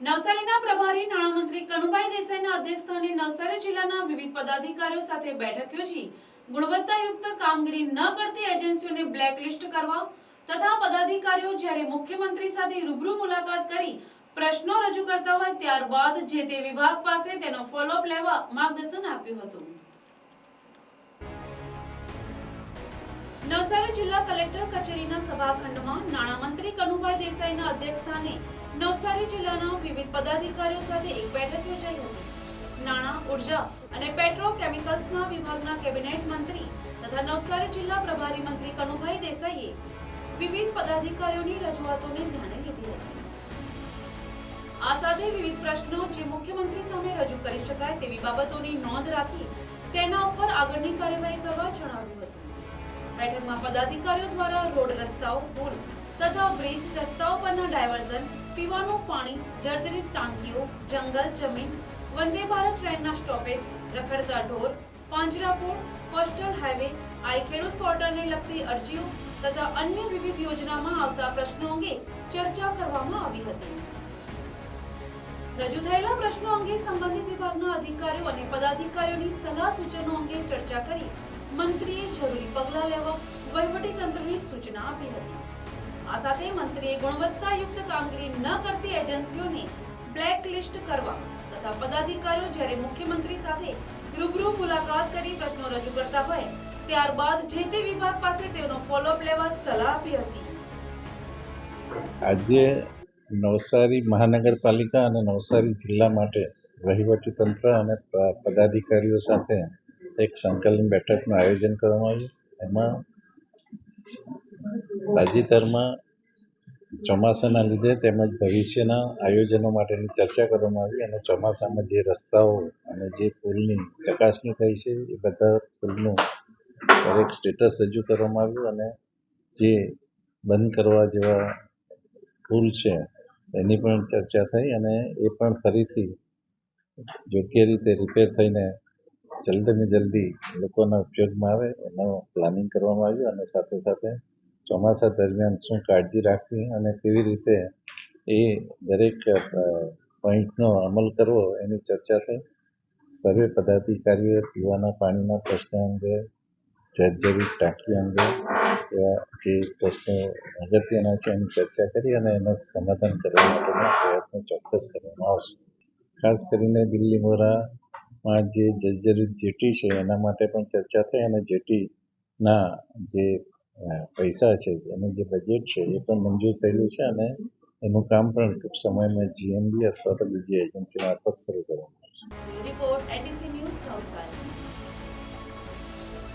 નવસારીના પ્રભારી નાણામંત્રી કનુભાઈ દેસાઈના અધ્યક્ષસ્થાને નવસારી જિલ્લાના વિવિધ પદાધિકારીઓ સાથે બેઠક યોજી ગુણવત્તાયુક્ત કામગીરી ન કરતી એજન્સીઓને બ્લેકલિસ્ટ કરવા તથા પદાધિકારીઓ જ્યારે મુખ્યમંત્રી સાથે રૂબરૂ મુલાકાત કરી પ્રશ્નો રજૂ કરતા હોય ત્યારબાદ જે તે વિભાગ પાસે તેનો ફોલોઅપ લેવા માર્ગદર્શન આપ્યું હતું. નવસારી જિલ્લા કલેક્ટર કચેરીના સભાખંડમાં નાણામંત્રી કનુભાઈ દેસાઈના અધ્યક્ષસ્થાને નવસારી જિલ્લાના વિવિધ પદાધિકારીઓ સાથે એક બેઠક યોજાઈ હતી. નાણાં, ઊર્જા અને પેટ્રોકેમિકલ્સના વિભાગના કેબિનેટ મંત્રી તથા નવસારી જિલ્લા પ્રભારી મંત્રી કનુભાઈ દેસાઈએ વિવિધ પદાધિકારીઓની રજૂઆતોને ધ્યાને લીધી હતી. આ સાથે વિવિધ પ્રશ્નો જે મુખ્યમંત્રી સામે રજૂ કરી શકાય તેવી બાબતોની નોંધ રાખી તેના ઉપર આગળની કાર્યવાહી કરવા જણાવ્યું હતું. બેઠકમાં પદાધિકારીઓ દ્વારા રોડ રસ્તાઓ પુલ તથા બ્રિજ રસ્તાઓ પરના ડાયવર્ઝન, પીવાનું પાણી, જર્જરિત ટાંકીઓ, જંગલ, જમીન, વંદે ભારત ટ્રેનના સ્ટોપેજ, રખડતા ઢોર પાંજરાપોળ કોસ્ટલ હાઈવે આઈ ખેડૂત પોર્ટલને લગતી અરજીઓ તથા અન્ય વિવિધ યોજનામાં આવતા પ્રશ્નો અંગે ચર્ચા કરવામાં આવી હતી. રજૂ થયેલા પ્રશ્નો અંગે સંબંધિત વિભાગના અધિકારીઓ અને પદાધિકારીઓની સલાહ સૂચનો અંગે ચર્ચા કરી મંત્રીએ જરૂરી પગલાં લેવા વહીવટી તંત્રની સૂચના આપી હતી. આ સાથે મંત્રીએ ગુણવત્તાયુક્ત કામગીરી ન કરતી એજન્સીઓને બ્લેકલિસ્ટ કરવા તથા પદાધિકારીઓ જ્યારે મુખ્યમંત્રી સાથે રૂબરૂ મુલાકાત કરી પ્રશ્નો રજૂ કરતા હોય, ત્યારબાદ જે તે વિભાગ પાસે તેનો ફોલોઅપ લેવા સલાહ આપી હતી. આજે નવસારી મહાનગરપાલિકા અને નવસારી જિલ્લા માટે વહીવટી તંત્ર અને પદાધિકારીઓ સાથે એક સંકલન બેઠકનું આયોજન કરવામાં આવ્યું. એમાં તાજેતરમાં ચોમાસાના લીધે તેમજ ભવિષ્યના આયોજનો માટેની ચર્ચા કરવામાં આવી અને ચોમાસામાં જે રસ્તાઓ અને જે પુલની ચકાસણી થઈ છે, એ બધા પુલનું દરેક સ્ટેટસ રજૂ કરવામાં આવ્યું અને જે બંધ કરવા જેવા પુલ છે, એની પણ ચર્ચા થઈ અને એ પણ ફરીથી યોગ્ય રીતે રિપેર થઈને જલ્દીને જલ્દી લોકોના ઉપયોગમાં આવે એનું પ્લાનિંગ કરવામાં આવ્યું અને સાથે સાથે ચોમાસા દરમિયાન શું કાળજી રાખવી અને કેવી રીતે એ દરેક પોઈન્ટનો અમલ કરવો એની ચર્ચા થઈ. સર્વે પદાધિકારીઓએ પીવાના પાણીના પ્રશ્ન અંગે, જર્જરિત ટાંકી અંગે, એવા જે પ્રશ્નો અગત્યના છે એની ચર્ચા કરી અને એનું સમાધાન કરવા માટેના પ્રયત્નો ચોક્કસ કરવામાં આવશે. ખાસ કરીને દિલ્હી મોરામાં જે જર્જરિત જેટી છે એના માટે પણ ચર્ચા થઈ અને જેટીના જે પૈસા છે, એનું જે બજેટ છે, એ પણ મંજૂર થયેલું છે અને એનું કામ પણ ટૂંક સમયમાં જીએમબી અથવા તો બીજી એજન્સી મારફત શરૂ કરવામાં આવશે. Report ATC news